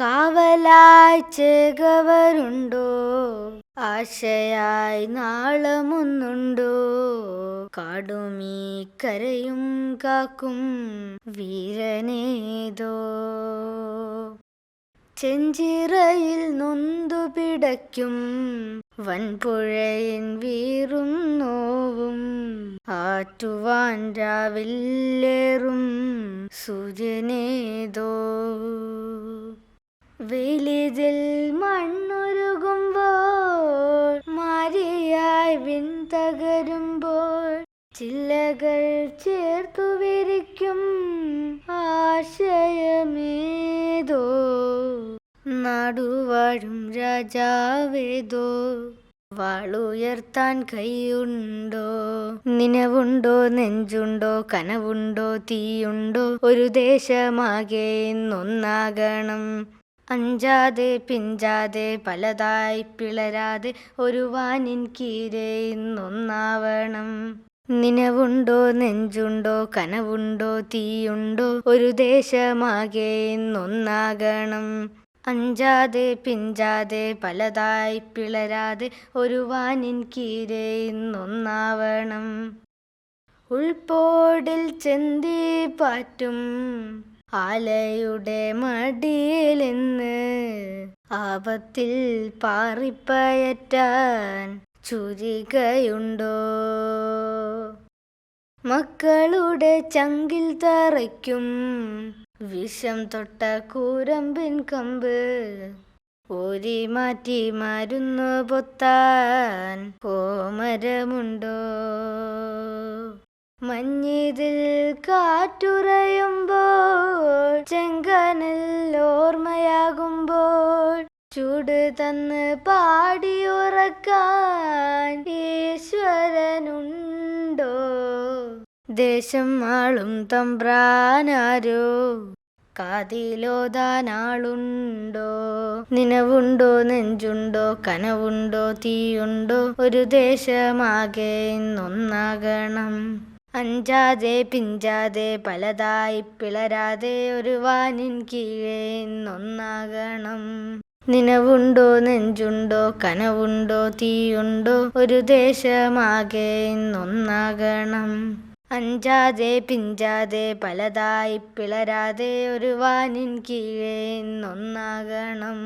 കാവലായി ചേകവരുണ്ടോ? ആശയായി നാളമൊന്നുണ്ടോ? കാടുമീ കരയും കാക്കും വീരനേതോ? ചെഞ്ചിറയിൽ നൊന്തു പിടയ്ക്കും വൻപുഴയിൻ വീറും നോവും ആറ്റുവാൻ രാവിലേറും സൂര്യനേതോ? വെയിലിതിൽ മണ്ണുരുകുമ്പോൾ മാരിയായി വിൻ തകരുമ്പോൾ ചില്ലകൾ ചേർത്തു വിരിക്കും ആശയമേതോ. നാടുവാഴും രാജാവേതോ വാളുയർത്താൻ കൈയുണ്ടോ? നിനവുണ്ടോ നെഞ്ചുണ്ടോ കനവുണ്ടോ തീയുണ്ടോ? ഒരു ദേശമാകെ ഇന്നൊന്നാകണം അഞ്ചാതെ പിഞ്ചാതെ പലതായി പിളരാതെ ഒരു വാനിൻ കീരെ ഇന്നൊന്നാവണം. നിനവുണ്ടോ നെഞ്ചുണ്ടോ കനവുണ്ടോ തീയുണ്ടോ ഒരു ദേശമാകെ ഇന്നൊന്നാകണം. അഞ്ചാതെ പിഞ്ചാതെ പലതായി പിളരാതെ ഒരു വാനിൻ കീരെ ഉൾപോടിൽ ചെന്തി പാറ്റും ആലയുടെ മടിയിലെന്ന് ആപത്തിൽ പാറിപ്പയറ്റാൻ ചുരികയുണ്ടോ? മക്കളുടെ ചങ്കിൽ തറയ്ക്കും വിഷം തൊട്ട കൂരമ്പിൻ കമ്പ് ഊരി മാറ്റി മരുന്നു പൊത്താൻ കോമരമുണ്ടോ മഞ്ഞിതിൽ കാറ്റുറയുമ്പോൾ ഓർമ്മയാകുമ്പോൾ ചൂട് തന്ന് പാടിയുറക്കാൻ ഈശ്വരനുണ്ടോ? ദേശം ആളും തമ്പ്രാനാരോ? കാതിലോതാനാളുണ്ടോ? നിനവുണ്ടോ നെഞ്ചുണ്ടോ? കനവുണ്ടോ തീയുണ്ടോ? ഒരു ദേശമാകെ ഇന്നൊന്നാകണം. അഞ്ചാതെ പിഞ്ചാതെ പലതായി പിളരാതെ ഒരു വാനിൻ കീഴേ ഇന്നൊന്നാകണം. നിനവുണ്ടോ നെഞ്ചുണ്ടോ കനവുണ്ടോ തീയുണ്ടോ? ഒരു ദേശമാകെ ഇന്നൊന്നാകണം. അഞ്ചാതെ പിഞ്ചാതെ പലതായി പിളരാതെ ഒരു വാനിൻ കീഴേ ഇന്നൊന്നാകണം.